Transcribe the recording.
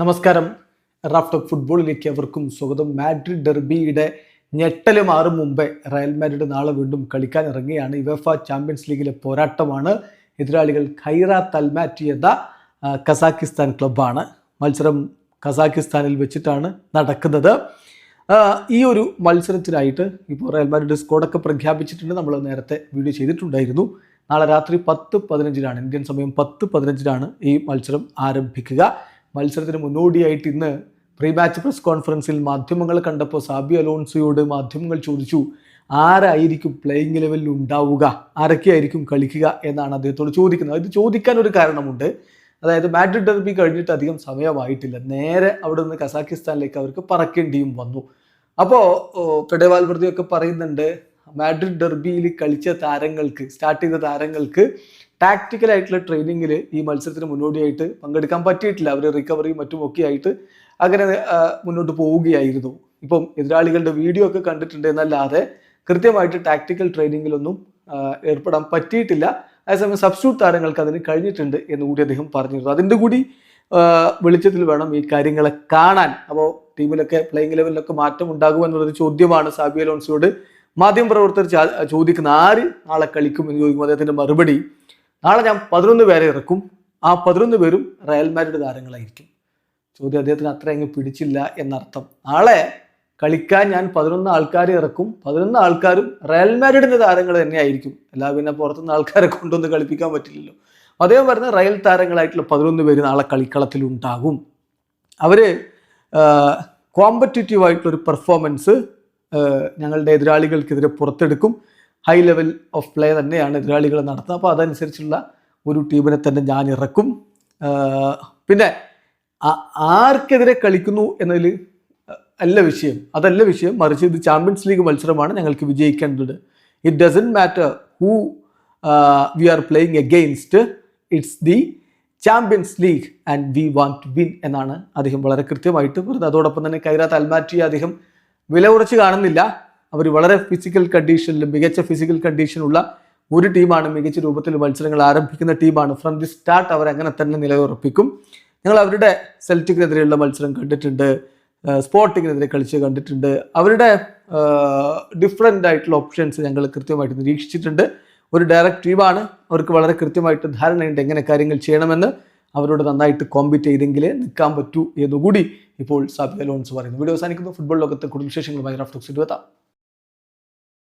നമസ്കാരം. Raf talk ഫുട്ബോളിലേക്ക് അവർക്കും സ്വാഗതം. മാഡ്രിഡ് ഡെർബിയുടെ ഞെട്ടൽ മാറും മുമ്പേ റയൽ മാഡ്രിഡ് നാളെ വീണ്ടും കളിക്കാൻ ഇറങ്ങിയാണ് യുവഫ ചാമ്പ്യൻസ് ലീഗിലെ പോരാട്ടമാണ്. എതിരാളികൾ ഖൈറ തൽമാറ്റി എന്ന ആ, കസാക്കിസ്ഥാൻ ക്ലബ്ബാണ്. മത്സരം കസാക്കിസ്ഥാനിൽ വെച്ചിട്ടാണ് നടക്കുന്നത്. ഈ ഒരു മത്സരത്തിനായിട്ട് ഇപ്പോൾ റയൽ മാഡ്രിഡ് സ്കോഡൊക്കെ പ്രഖ്യാപിച്ചിട്ടുണ്ട്. നമ്മൾ നേരത്തെ വീഡിയോ ചെയ്തിട്ടുണ്ടായിരുന്നു. നാളെ രാത്രി പത്ത് പതിനഞ്ചിനാണ് ഇന്ത്യൻ സമയം പത്ത് പതിനഞ്ചിനാണ് ഈ മത്സരം ആരംഭിക്കുക. മത്സരത്തിന് മുന്നോടിയായിട്ട് ഇന്ന് പ്രീ മാച്ച് പ്രസ് കോൺഫറൻസിൽ മാധ്യമങ്ങൾ കണ്ടപ്പോൾ സാബി അലോൺസോയോട് മാധ്യമങ്ങൾ ചോദിച്ചു ആരായിരിക്കും പ്ലേയിങ് ലെവലിൽ ഉണ്ടാവുക? ആരൊക്കെയായിരിക്കും കളിക്കുക? എന്നാണ് അദ്ദേഹത്തോട് ചോദിക്കുന്നത്. ഇത് ചോദിക്കാൻ ഒരു കാരണമുണ്ട്. അതായത് മാഡ്രിഡ് ഡെർബി കഴിഞ്ഞിട്ട് അധികം സമയമായിട്ടില്ല. നേരെ അവിടെ നിന്ന് കസാക്കിസ്ഥാനിലേക്ക് അവർക്ക് പറക്കേണ്ടിയും വന്നു. അപ്പോൾ പെഡവാൽ ഒക്കെ പറയുന്നുണ്ട് മാഡ്രിഡ് ഡെർബിയിൽ കളിച്ച താരങ്ങൾക്ക് സ്റ്റാർട്ട് ചെയ്ത താരങ്ങൾക്ക് ടാക്ടിക്കൽ ആയിട്ടുള്ള ട്രെയിനിങ്ങിൽ ഈ മത്സരത്തിന് മുന്നോടിയായിട്ട് പങ്കെടുക്കാൻ പറ്റിയിട്ടില്ല. അവർ റിക്കവറിയും മറ്റും ഒക്കെ ആയിട്ട് അങ്ങനെ മുന്നോട്ട് പോവുകയായിരുന്നു. ഇപ്പം എതിരാളികളുടെ വീഡിയോ ഒക്കെ കണ്ടിട്ടുണ്ട് എന്നല്ലാതെ കൃത്യമായിട്ട് ടാക്ടിക്കൽ ട്രെയിനിങ്ങിലൊന്നും ഏർപ്പെടാൻ പറ്റിയിട്ടില്ല. അതേസമയം സബ്സ്റ്റ്യൂട്ട് താരങ്ങൾക്ക് അതിന് കഴിഞ്ഞിട്ടുണ്ട് എന്ന് കൂടി അദ്ദേഹം പറഞ്ഞിരുന്നു. അതിന്റെ കൂടി വെളിച്ചത്തിൽ വേണം ഈ കാര്യങ്ങളെ കാണാൻ. അപ്പോൾ ടീമിലൊക്കെ പ്ലേയിങ് ലെവലിലൊക്കെ മാറ്റം ഉണ്ടാകുമോ എന്നുള്ളൊരു ചോദ്യമാണ് സാബി മാധ്യമപ്രവർത്തകർ ചോദിക്കുന്ന ആര് നാളെ കളിക്കും എന്ന് ചോദിക്കുമ്പോൾ അദ്ദേഹത്തിന്റെ മറുപടി നാളെ ഞാൻ പതിനൊന്ന് പേരെ ഇറക്കും. ആ പതിനൊന്ന് പേരും റയൽ മാഡ്രിഡ് താരങ്ങളായിരിക്കും. ചോദ്യം അദ്ദേഹത്തിന് അത്ര അങ്ങ് പിടിച്ചില്ല എന്നർത്ഥം. നാളെ കളിക്കാൻ ഞാൻ പതിനൊന്ന് ആൾക്കാരെ ഇറക്കും. പതിനൊന്ന് ആൾക്കാരും റയൽ മാഡ്രിഡിന്റെ താരങ്ങൾ തന്നെയായിരിക്കും. എല്ലാ പിന്നെ പുറത്തുനിന്ന് ആൾക്കാരെ കൊണ്ടൊന്ന് കളിപ്പിക്കാൻ പറ്റില്ലല്ലോ. അദ്ദേഹം പറഞ്ഞ റയൽ താരങ്ങളായിട്ടുള്ള പതിനൊന്ന് പേര് നാളെ അവർ കോമ്പറ്റീറ്റീവ് ആയിട്ടുള്ള ഒരു പെർഫോമൻസ് ഞങ്ങളുടെ എതിരാളികൾക്കെതിരെ പുറത്തെടുക്കും. ഹൈ ലെവൽ ഓഫ് പ്ലേ തന്നെയാണ് എതിരാളികൾ നടത്തുന്നത്. അപ്പോൾ അതനുസരിച്ചുള്ള ഒരു ടീമിനെ തന്നെ ഞാൻ ഇറക്കും. പിന്നെ ആർക്കെതിരെ കളിക്കുന്നു എന്നതിൽ അല്ല വിഷയം. അതല്ല വിഷയം. മറിച്ച് ഇത് ചാമ്പ്യൻസ് ലീഗ് മത്സരമാണ് ഞങ്ങൾക്ക് വിജയിക്കേണ്ടത്. It doesn't matter who we are playing against it's the champions league and we want to win എന്നാണ് അദ്ദേഹം വളരെ കൃത്യമായിട്ട് പറഞ്ഞത്. അതോടൊപ്പം തന്നെ കൈറാത്ത് അൽമാറ്റിയെ അദ്ദേഹം വില കുറച്ച് കാണുന്നില്ല. അവർ വളരെ ഫിസിക്കൽ കണ്ടീഷനിൽ മികച്ച ഫിസിക്കൽ കണ്ടീഷനുള്ള ഒരു ടീമാണ് മികച്ച രൂപത്തിൽ മത്സരങ്ങൾ ആരംഭിക്കുന്ന ടീമാണ് ഫ്രം ദി സ്റ്റാർട്ട് അവർ അങ്ങനെ തന്നെ നിലയുറപ്പിക്കും. ഞങ്ങൾ അവരുടെ സെൽറ്റിക്കിനെതിരെയുള്ള മത്സരം കണ്ടിട്ടുണ്ട് സ്പോർട്ടിങ്ങിനെതിരെ കളിച്ച് കണ്ടിട്ടുണ്ട്. അവരുടെ ഡിഫറെന്റ് ആയിട്ടുള്ള ഓപ്ഷൻസ് ഞങ്ങൾ കൃത്യമായിട്ട് നിരീക്ഷിച്ചിട്ടുണ്ട്. ഒരു ഡയറക്റ്റ് ടീമാണ് അവർക്ക് വളരെ കൃത്യമായിട്ട് ധാരണയുണ്ട് എങ്ങനെ കാര്യങ്ങൾ ചെയ്യണമെന്ന്. അവരോട് നന്നായിട്ട് കോമ്പീറ്റ് ചെയ്തെങ്കിലേ നിൽക്കാൻ പറ്റൂ എന്നുകൂടി ഇപ്പോൾ സാബി അലോൺസ് പറയുന്നു. വീഡിയോ അവസാനിക്കുന്നു. ഫുട്ബോൾ ലോകത്തെ കൂടുതൽ വിശേഷങ്ങളുമായി റാഫ്റ്റോക്സ് ഇരുപത്താം